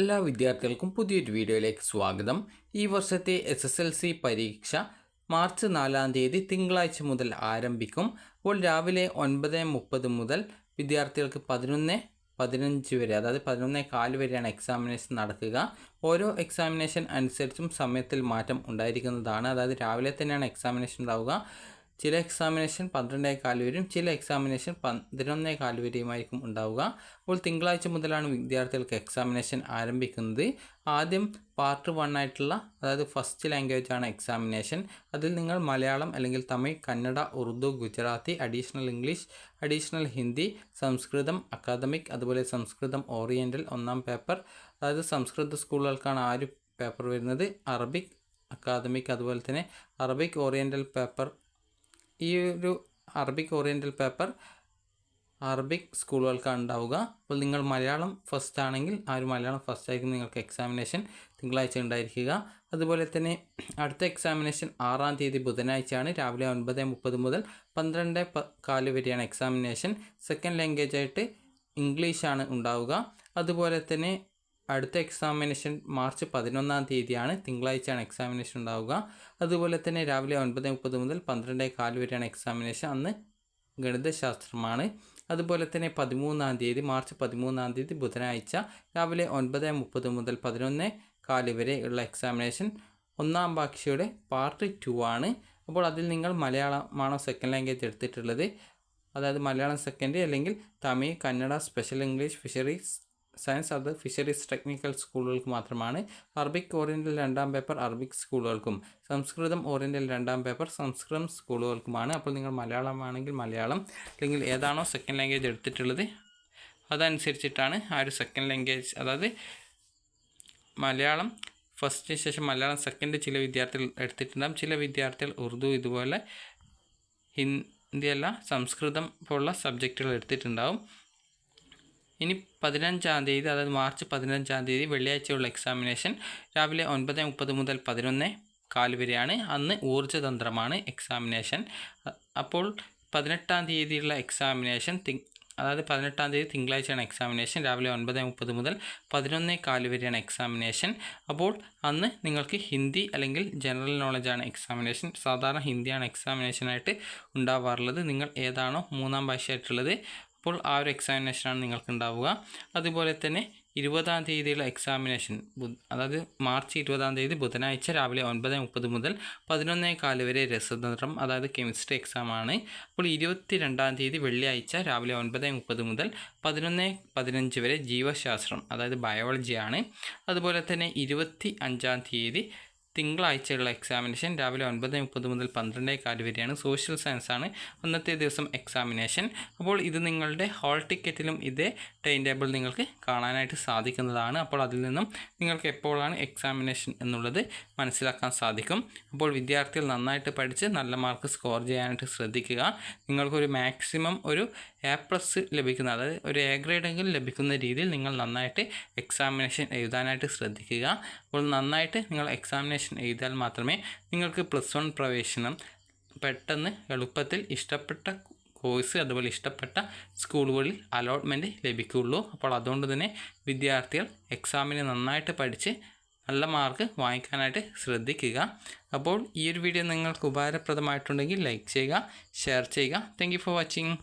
എല്ലാ വിദ്യാർത്ഥികൾക്കും പുതിയൊരു വീഡിയോയിലേക്ക് സ്വാഗതം. ഈ വർഷത്തെ എസ് എസ് എൽ സി പരീക്ഷ മാർച്ച് നാലാം തീയതി തിങ്കളാഴ്ച മുതൽ ആരംഭിക്കും. അപ്പോൾ രാവിലെ ഒൻപത് മുപ്പത് മുതൽ വിദ്യാർത്ഥികൾക്ക് പതിനൊന്ന് പതിനഞ്ച് വരെ അതായത് പതിനൊന്നേ കാൽ വരെയാണ് എക്സാമിനേഷൻ നടക്കുക. ഓരോ എക്സാമിനേഷൻ അനുസരിച്ചും സമയത്തിൽ മാറ്റം ഉണ്ടായിരിക്കുന്നതാണ്. അതായത് രാവിലെ തന്നെയാണ് എക്സാമിനേഷൻ ഉണ്ടാവുക. ചില എക്സാമിനേഷൻ പന്ത്രണ്ടേ കാൽ വരെയും ചില എക്സാമിനേഷൻ പതിനൊന്നേ കാൽ വരെയുമായിരിക്കും ഉണ്ടാവുക. അപ്പോൾ തിങ്കളാഴ്ച മുതലാണ് വിദ്യാർത്ഥികൾക്ക് എക്സാമിനേഷൻ ആരംഭിക്കുന്നത്. ആദ്യം പാർട്ട് വൺ ആയിട്ടുള്ള അതായത് ഫസ്റ്റ് ലാംഗ്വേജ് ആണ് എക്സാമിനേഷൻ അതിൽ നിങ്ങൾ മലയാളം അല്ലെങ്കിൽ Tamil Kannada Urdu Gujarati additional English additional Hindi Sanskrit academic അതുപോലെ സംസ്കൃതം ഓറിയന്റൽ ഒന്നാം പേപ്പർ അതായത് സംസ്കൃത സ്കൂളുകൾക്കാണ് ആ ഒരു പേപ്പർ വരുന്നത്. അറബിക് അക്കാദമിക് അതുപോലെ തന്നെ അറബിക് ഓറിയന്റൽ പേപ്പർ ഈ ഒരു അറബിക് ഓറിയന്റൽ പേപ്പർ അറബിക് സ്കൂളുകൾക്കാണ് ഉണ്ടാവുക അപ്പോൾ നിങ്ങൾ മലയാളം ഫസ്റ്റ് ആണെങ്കിൽ ആ ഒരു മലയാളം ഫസ്റ്റ് ആയിരിക്കും നിങ്ങൾക്ക് എക്സാമിനേഷൻ തിങ്കളാഴ്ച ഉണ്ടായിരിക്കുക. അതുപോലെ തന്നെ അടുത്ത എക്സാമിനേഷൻ ആറാം തീയതി ബുധനാഴ്ചയാണ്. രാവിലെ ഒൻപത് മുപ്പത് മുതൽ പന്ത്രണ്ട് കാൽ വരെയാണ് എക്സാമിനേഷൻ സെക്കൻഡ് ലാംഗ്വേജ് ആയിട്ട് ഇംഗ്ലീഷാണ് ഉണ്ടാവുക. അതുപോലെ തന്നെ അടുത്ത എക്സാമിനേഷൻ മാർച്ച് പതിനൊന്നാം തീയതിയാണ് തിങ്കളാഴ്ചയാണ് എക്സാമിനേഷൻ ഉണ്ടാവുക. അതുപോലെ തന്നെ രാവിലെ ഒൻപത് മുപ്പത് മുതൽ പന്ത്രണ്ട് കാൽ വരെയാണ് എക്സാമിനേഷൻ അന്ന് ഗണിതശാസ്ത്രമാണ്. അതുപോലെ തന്നെ പതിമൂന്നാം തീയതി മാർച്ച് പതിമൂന്നാം തീയതി ബുധനാഴ്ച രാവിലെ ഒൻപത് മുപ്പത് മുതൽ പതിനൊന്ന് കാൽ വരെ ഉള്ള എക്സാമിനേഷൻ ഒന്നാം ഭാഷയുടെ പാർട്ട് ടു ആണ്. അപ്പോൾ അതിൽ നിങ്ങൾ മലയാളമാണോ സെക്കൻഡ് ലാംഗ്വേജ് എടുത്തിട്ടുള്ളത്? അതായത് മലയാളം സെക്കൻഡ് അല്ലെങ്കിൽ Tamil Kannada special English fisheries science അത് ഫിഷറീസ് ടെക്നിക്കൽ സ്കൂളുകൾക്ക് മാത്രമാണ് അറബിക് ഓറിയന്റൽ രണ്ടാം പേപ്പർ അറബിക് സ്കൂളുകൾക്കും സംസ്കൃതം ഓറിയന്റൽ രണ്ടാം പേപ്പർ സംസ്കൃതം സ്കൂളുകൾക്കുമാണ് അപ്പോൾ നിങ്ങൾ മലയാളമാണെങ്കിൽ മലയാളം അല്ലെങ്കിൽ ഏതാണോ സെക്കൻഡ് ലാംഗ്വേജ് എടുത്തിട്ടുള്ളത് അതനുസരിച്ചിട്ടാണ് ആ ഒരു സെക്കൻഡ് ലാംഗ്വേജ് അതായത് മലയാളം ഫസ്റ്റിന് ശേഷം മലയാളം സെക്കൻഡ് ചില വിദ്യാർത്ഥികൾ എടുത്തിട്ടുണ്ടാകും ചില വിദ്യാർത്ഥികൾ ഉറുദു ഇതുപോലെ ഹിന്ദിയല്ല സംസ്കൃതം പോലുള്ള സബ്ജക്റ്റുകൾ എടുത്തിട്ടുണ്ടാവും. ഇനി പതിനഞ്ചാം തീയതി അതായത് മാർച്ച് പതിനഞ്ചാം തീയതി വെള്ളിയാഴ്ചയുള്ള എക്സാമിനേഷൻ രാവിലെ ഒൻപത് മുപ്പത് മുതൽ പതിനൊന്ന് കാൽ വരെയാണ്. അന്ന് ഊർജതന്ത്രമാണ് എക്സാമിനേഷൻ അപ്പോൾ പതിനെട്ടാം തീയതിയുള്ള എക്സാമിനേഷൻ അതായത് പതിനെട്ടാം തീയതി തിങ്കളാഴ്ചയാണ് എക്സാമിനേഷൻ രാവിലെ ഒൻപത് മുപ്പത് മുതൽ പതിനൊന്ന് കാൽ വരെയാണ് എക്സാമിനേഷൻ അപ്പോൾ അന്ന് നിങ്ങൾക്ക് ഹിന്ദി അല്ലെങ്കിൽ ജനറൽ നോളജാണ് എക്സാമിനേഷൻ സാധാരണ ഹിന്ദിയാണ് എക്സാമിനേഷനായിട്ട് ഉണ്ടാവാറുള്ളത്. നിങ്ങൾ ഏതാണോ മൂന്നാം ഭാഷയായിട്ടുള്ളത് അപ്പോൾ ആ ഒരു എക്സാമിനേഷനാണ് നിങ്ങൾക്ക് ഉണ്ടാവുക അതുപോലെ തന്നെ ഇരുപതാം തീയതിയുള്ള എക്സാമിനേഷൻ അതായത് മാർച്ച് ഇരുപതാം തീയതി ബുധനാഴ്ച രാവിലെ ഒൻപത് മുപ്പത് മുതൽ പതിനൊന്നേ കാൽ വരെ രസതന്ത്രം അതായത് കെമിസ്ട്രി എക്സാമാണ് അപ്പോൾ ഇരുപത്തി രണ്ടാം തീയതി വെള്ളിയാഴ്ച രാവിലെ ഒൻപത് മുപ്പത് മുതൽ പതിനൊന്ന് പതിനഞ്ച് വരെ ജീവശാസ്ത്രം അതായത് ബയോളജിയാണ് അതുപോലെ തന്നെ ഇരുപത്തി അഞ്ചാം തീയതി തിങ്കളാഴ്ചയുള്ള എക്സാമിനേഷൻ രാവിലെ ഒൻപത് മുപ്പത് മുതൽ പന്ത്രണ്ടേ കാൽ വരെയാണ്. സോഷ്യൽ സയൻസ് ആണ് അന്നത്തെ ദിവസം എക്സാമിനേഷൻ അപ്പോൾ ഇത് നിങ്ങളുടെ ഹോൾ ടിക്കറ്റിലും ഇതേ ടൈം ടേബിൾ നിങ്ങൾക്ക് കാണാനായിട്ട് സാധിക്കുന്നതാണ്. അപ്പോൾ അതിൽ നിന്നും നിങ്ങൾക്ക് എപ്പോഴാണ് എക്സാമിനേഷൻ എന്നുള്ളത് മനസ്സിലാക്കാൻ സാധിക്കും. അപ്പോൾ വിദ്യാർത്ഥികൾ നന്നായിട്ട് പഠിച്ച് നല്ല മാർക്ക് സ്കോർ ചെയ്യാനായിട്ട് ശ്രദ്ധിക്കുക. നിങ്ങൾക്കൊരു മാക്സിമം ഒരു എ പ്ലസ് ലഭിക്കുന്ന അതായത് ഒരു എ ഗ്രേഡെങ്കിലും ലഭിക്കുന്ന രീതിയിൽ നിങ്ങൾ നന്നായിട്ട് എക്സാമിനേഷൻ എഴുതാനായിട്ട് ശ്രദ്ധിക്കുക. അപ്പോൾ നന്നായിട്ട് നിങ്ങൾ എക്സാമിനേഷൻ എഴുതിയാൽ മാത്രമേ നിങ്ങൾക്ക് പ്ലസ് വൺ പ്രവേശനം പെട്ടെന്ന് എളുപ്പത്തിൽ ഇഷ്ടപ്പെട്ട കോഴ്സ് അതുപോലെ ഇഷ്ടപ്പെട്ട സ്കൂളുകളിൽ അലോട്ട്മെന്റ് ലഭിക്കുകയുള്ളൂ. അപ്പോൾ അതുകൊണ്ട് തന്നെ വിദ്യാർത്ഥികൾ എക്സാമിന് നന്നായിട്ട് പഠിച്ച് നല്ല മാർക്ക് വാങ്ങിക്കാനായിട്ട് ശ്രദ്ധിക്കുക. അപ്പോൾ ഈ ഒരു വീഡിയോ നിങ്ങൾക്ക് ഉപകാരപ്രദമായിട്ടുണ്ടെങ്കിൽ ലൈക്ക് ചെയ്യുക ഷെയർ ചെയ്യുക. Thank for watching.